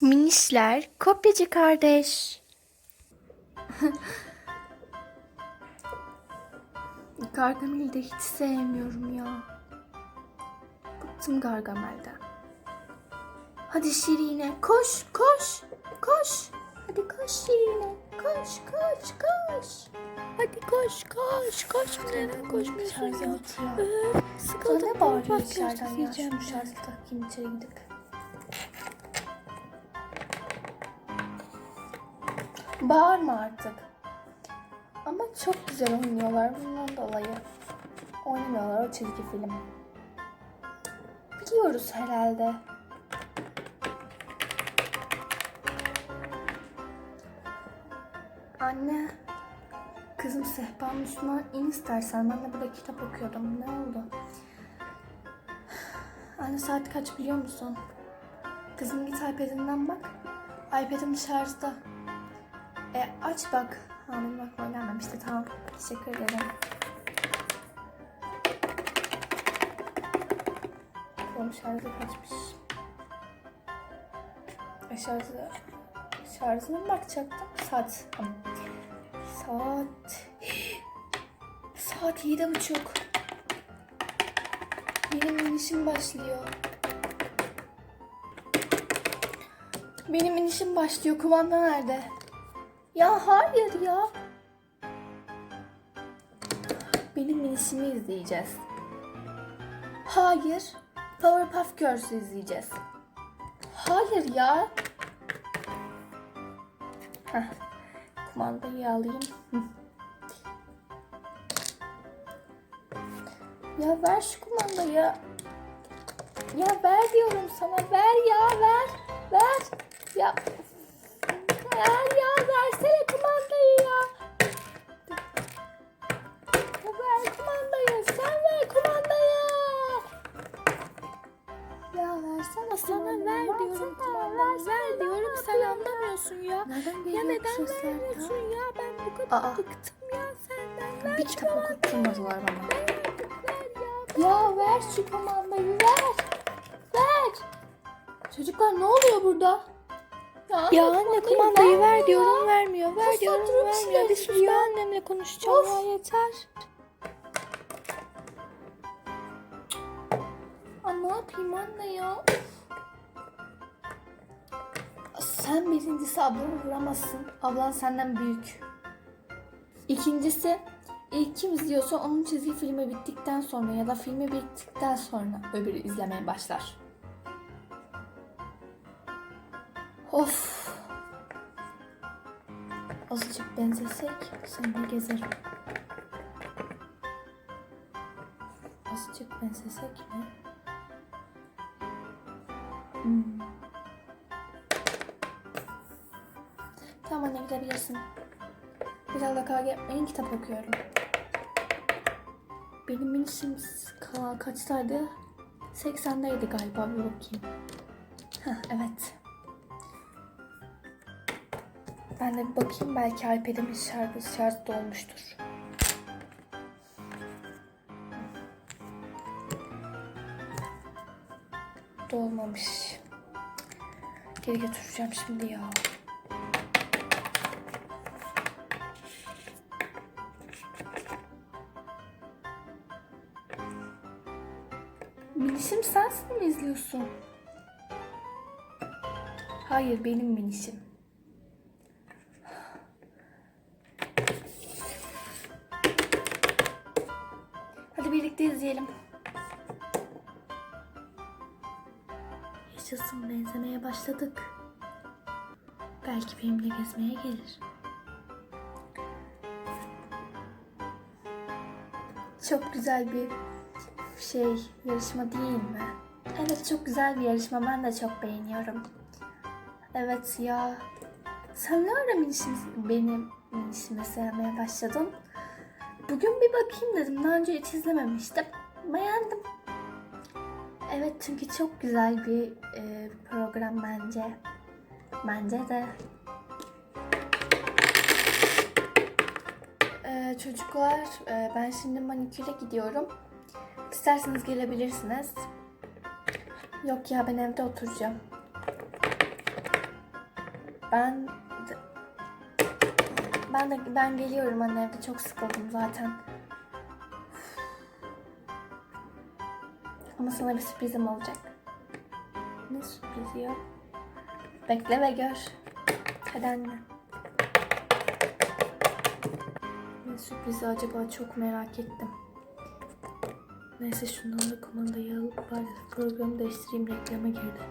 Minişler kopyacı kardeş. Gargamel'i de hiç sevmiyorum ya. Bıktım Gargamel'den. Hadi Şirine koş koş koş. Hadi koş Şirine koş koş koş. Hadi koş koş koş. Neden koşmuyorsun ya? Öf, Sıkıldım. Ne bağırıyor içeriden ya? Şu ben. şarjı takayım içeri gidip. Bağırma artık. Ama çok güzel oynuyorlar bundan dolayı. Oynamıyorlar o çizgi film. Biliyoruz herhalde. Anne. Kızım sehpanın üstüne in istersen. Ben de burada kitap okuyordum. Ne oldu? Anne saat kaç biliyor musun? Kızım git iPad'inden bak. iPad'im şarjda. E aç bak. Ha benim aklıma gelmemişti. Tamam. Teşekkür ederim. Oğlum şarjı kaçmış. E şarjı... Şarjına mı bakacaktım? Saat. Saat... Saat yedi buçuk. Benim inişim başlıyor. Benim inişim başlıyor. Kumanda nerede? Ya hayır ya. Benim inişimi izleyeceğiz. Hayır. Powerpuff Girls izleyeceğiz. Hayır ya. Heh. Kumandayı alayım. Ya ver şu kumandayı. Ya ver diyorum sana. Ver ya ver. Ver. Ya. Ver ya versene kumandayı ya. Ver kumandayı. Sen ver kumandayı. Ya versene Sana ver diyorum kumandayı. Ver diyorum sen anlamıyorsun ya. Nereden Ya geliyor bu neden sesler vermiyorsun ya? Ben bu kadar Aa. bıktım ya senden. Ver Bir kitap okutturmadılar bana. ver ya. Ya ver şu kumandayı ver. Ver. Çocuklar ne oluyor burada? Ya anne kumandayı ver diyorum vermiyor. Ver Kaç diyorum vermiyor. Bir sus ben annemle konuşacağım Of. ya yeter. Aa, ne yapayım anne ya? Sen birincisi ablanı vuramazsın. Ablan senden büyük. İkincisi ilk kim izliyorsa onun çizgi filmi bittikten sonra ya da filmi bittikten sonra öbürü izlemeye başlar. Of. Azıcık benzesek seninle gezerim. Azıcık benzesek mi? Hmm. Tamam anne gidebilirsin. Biraz da kavga etmeyin kitap okuyorum. Benim minişim ka- kaçtaydı? 80'deydi galiba bir bakayım. Heh, evet. Ben de bir bakayım belki iPad'imin şarjı şarj dolmuştur. Dolmamış. Geri götüreceğim şimdi ya. Minişim sensin mi izliyorsun? Hayır benim minişim. Belki benimle gezmeye gelir. Çok güzel bir şey yarışma değil mi? Evet çok güzel bir yarışma ben de çok beğeniyorum. Evet ya. Sen ne ara minişimi, benim minişimi sevmeye başladın? Bugün bir bakayım dedim. Daha önce hiç izlememiştim. Beğendim. Evet çünkü çok güzel bir e, program bence. Bence de. E, çocuklar e, ben şimdi maniküre gidiyorum. İsterseniz gelebilirsiniz. Yok ya ben evde oturacağım. Ben ben de ben geliyorum anne evde çok sıkıldım zaten. Ama sana bir sürprizim olacak. Ne sürprizi ya? Bekle ve gör. Hadi anne. Ne sürprizi acaba çok merak ettim. Neyse şundan da kumandayı alıp bari programı değiştireyim reklama girdi.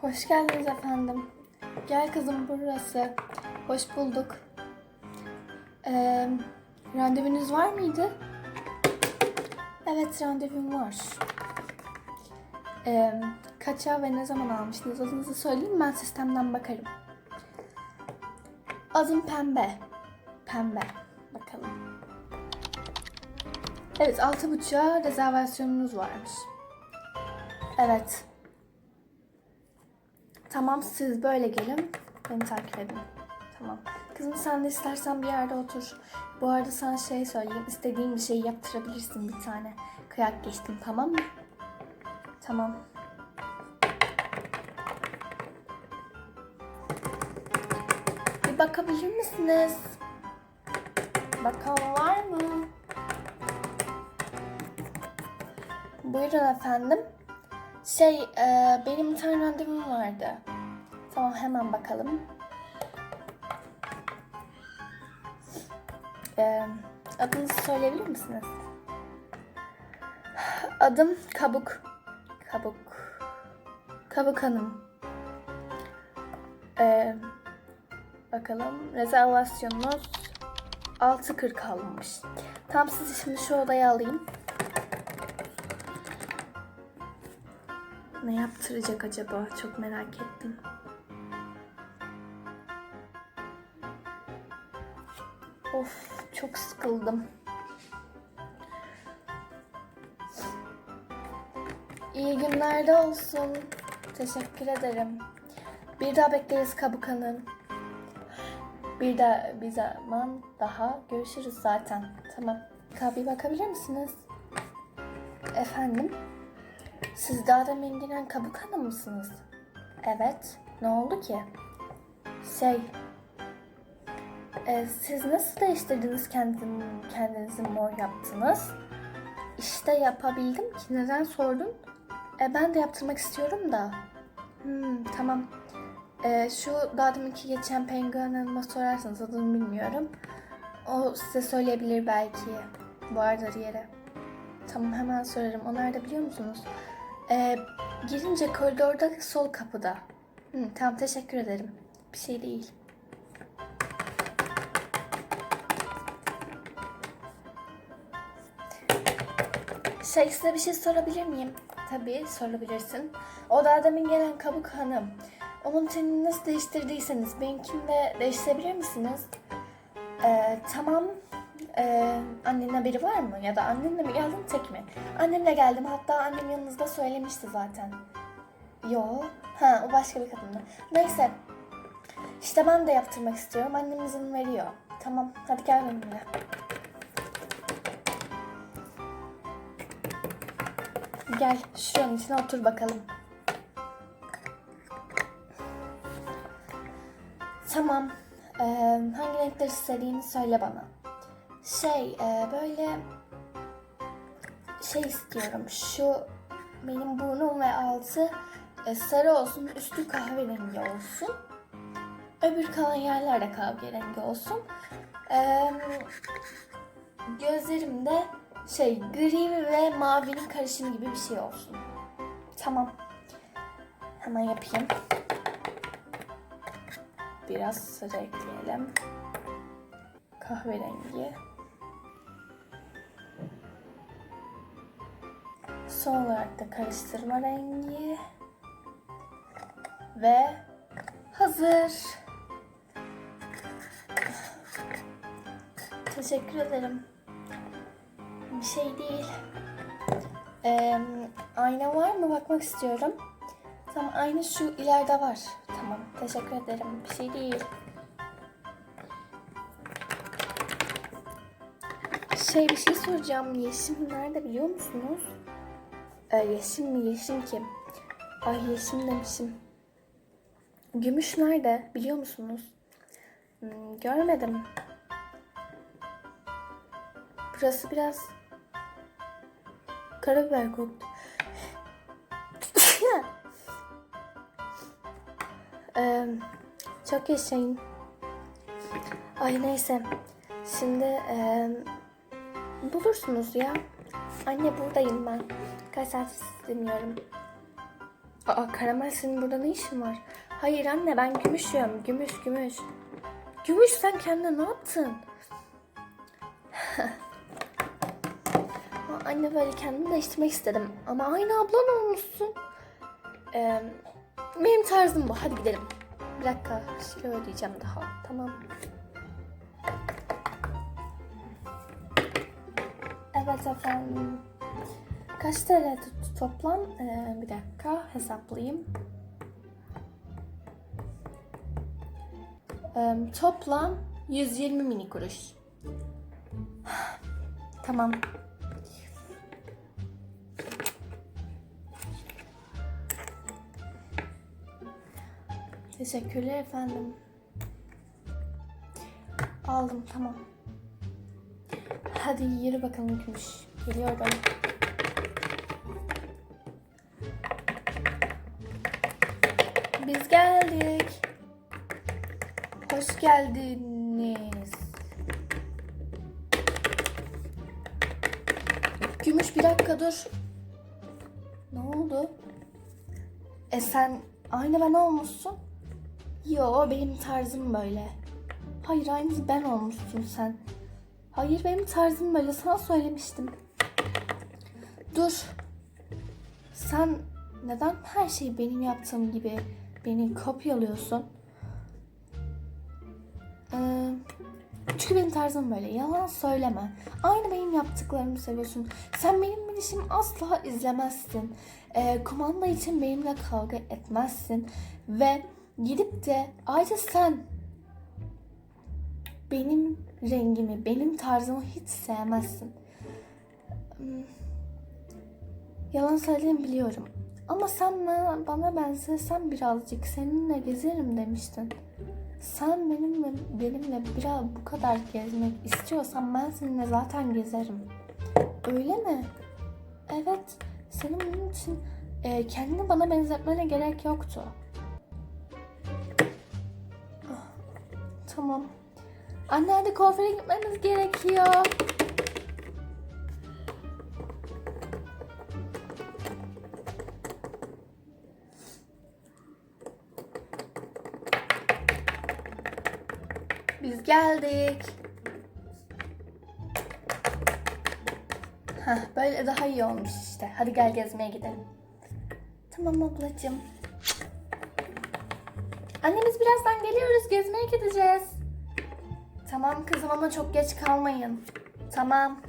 Hoş geldiniz efendim. Gel kızım burası. Hoş bulduk. Ee, randevunuz var mıydı? Evet randevum var. Ee, kaça ve ne zaman almıştınız? Adınızı söyleyeyim ben sistemden bakarım. Adım Pembe. Pembe. Bakalım. Evet altı buçuğa rezervasyonunuz varmış. Evet. Tamam siz böyle gelin. Beni takip edin. Tamam. Kızım sen de istersen bir yerde otur. Bu arada sana şey söyleyeyim. İstediğin bir şeyi yaptırabilirsin bir tane. Kıyak geçtim tamam mı? Tamam. Bir bakabilir misiniz? Bakan var mı? Buyurun efendim. Şey, e, benim bir tane randevum vardı. Tamam, hemen bakalım. E, adınızı söyleyebilir misiniz? Adım Kabuk. Kabuk. Kabuk Hanım. E, bakalım, rezervasyonunuz 6.40 alınmış. Tam sizi şimdi şu odaya alayım. Ne yaptıracak acaba? Çok merak ettim. Of çok sıkıldım. İyi günlerde olsun. Teşekkür ederim. Bir daha bekleriz Kabuk Hanım. Bir daha bir zaman daha görüşürüz zaten. Tamam. Kahve bakabilir misiniz? Efendim? Siz daha demin gelen kabuk mısınız? Evet. Ne oldu ki? Şey... e, siz nasıl değiştirdiniz kendin, kendinizi mor yaptınız? İşte yapabildim ki. Neden sordun? E, ben de yaptırmak istiyorum da. Hmm, tamam. E, şu daha deminki geçen penguen hanıma sorarsanız adını bilmiyorum. O size söyleyebilir belki. Vardır yere. Tamam hemen sorarım. O nerede biliyor musunuz? Ee, girince koridorda sol kapıda. Hı, tamam teşekkür ederim. Bir şey değil. Şey size bir şey sorabilir miyim? Tabii sorabilirsin. O da demin gelen kabuk hanım. Onun tenini nasıl değiştirdiyseniz benimkini de değiştirebilir misiniz? Ee, tamam. Ee, annenin haberi var mı? Ya da annenle mi geldin tek mi? Annemle geldim. Hatta annem yanınızda söylemişti zaten. Yo. Ha o başka bir kadındı. Neyse. İşte ben de yaptırmak istiyorum. Annem izin veriyor. Tamam. Hadi gel benimle. Gel şuranın içine otur bakalım. Tamam. Ee, hangi renkler istediğini söyle bana. Şey e, böyle şey istiyorum. Şu benim burnum ve altı e, sarı olsun, üstü kahverengi olsun. Öbür kalan yerler de kahverengi olsun. Ee, gözlerim de şey gri ve mavinin karışımı gibi bir şey olsun. Tamam. Hemen yapayım. Biraz sarı ekleyelim. Kahverengi. Son olarak da karıştırma rengi. Ve hazır. Teşekkür ederim. Bir şey değil. Ee, ayna var mı? Bakmak istiyorum. Tamam ayna şu ileride var. Tamam teşekkür ederim. Bir şey değil. Şey bir şey soracağım. Yeşim nerede biliyor musunuz? Ee, yeşim mi? Yeşim kim? Ay yeşim demişim. Gümüş nerede biliyor musunuz? Hmm, görmedim. Burası biraz karabiber koktu. Eee, çok yaşayın. Ay neyse. Şimdi eee, bulursunuz ya. Anne buradayım ben. Kaç saat dinliyorum. Aa karamel senin burada ne işin var? Hayır anne ben gümüş yiyorum. Gümüş gümüş. Gümüş sen kendine ne yaptın? Anne böyle kendimi değiştirmek istedim. Ama aynı ablan olmuşsun. Ee, benim tarzım bu. Hadi gidelim. Bir dakika. Bir şey ödeyeceğim daha. Tamam. Evet efendim. Kaç TL tuttu toplam? Ee, bir dakika hesaplayayım. Ee, toplam 120 mini kuruş. tamam. Teşekkürler efendim. Aldım tamam. Hadi yürü bakalım Gümüş. Geliyorum. Biz geldik. Hoş geldiniz. Gümüş bir dakika dur. Ne oldu? E sen aynı ben olmuşsun. Yo benim tarzım böyle. Hayır aynı ben olmuşsun sen. Hayır benim tarzım böyle sana söylemiştim. Dur. Sen neden her şeyi benim yaptığım gibi beni kopyalıyorsun? Ee, çünkü benim tarzım böyle. Yalan söyleme. Aynı benim yaptıklarımı seviyorsun. Sen benim bilişimi asla izlemezsin. Ee, kumanda için benimle kavga etmezsin. Ve gidip de ayrıca sen benim rengimi, benim tarzımı hiç sevmezsin. Hmm, Yalan söylediğimi biliyorum. Ama sen bana, bana benzesen birazcık seninle gezerim demiştin. Sen benimle benimle biraz bu kadar gezmek istiyorsan ben seninle zaten gezerim. Öyle mi? Evet. Senin bunun için e, kendini bana benzetmene gerek yoktu. Tamam. Anne hadi kuaföre gitmemiz gerekiyor. Biz geldik. Heh, böyle daha iyi olmuş işte. Hadi gel gezmeye gidelim. Tamam ablacığım. Anne biz birazdan geliyoruz. Gezmeye gideceğiz. Tamam kızım ama çok geç kalmayın. Tamam.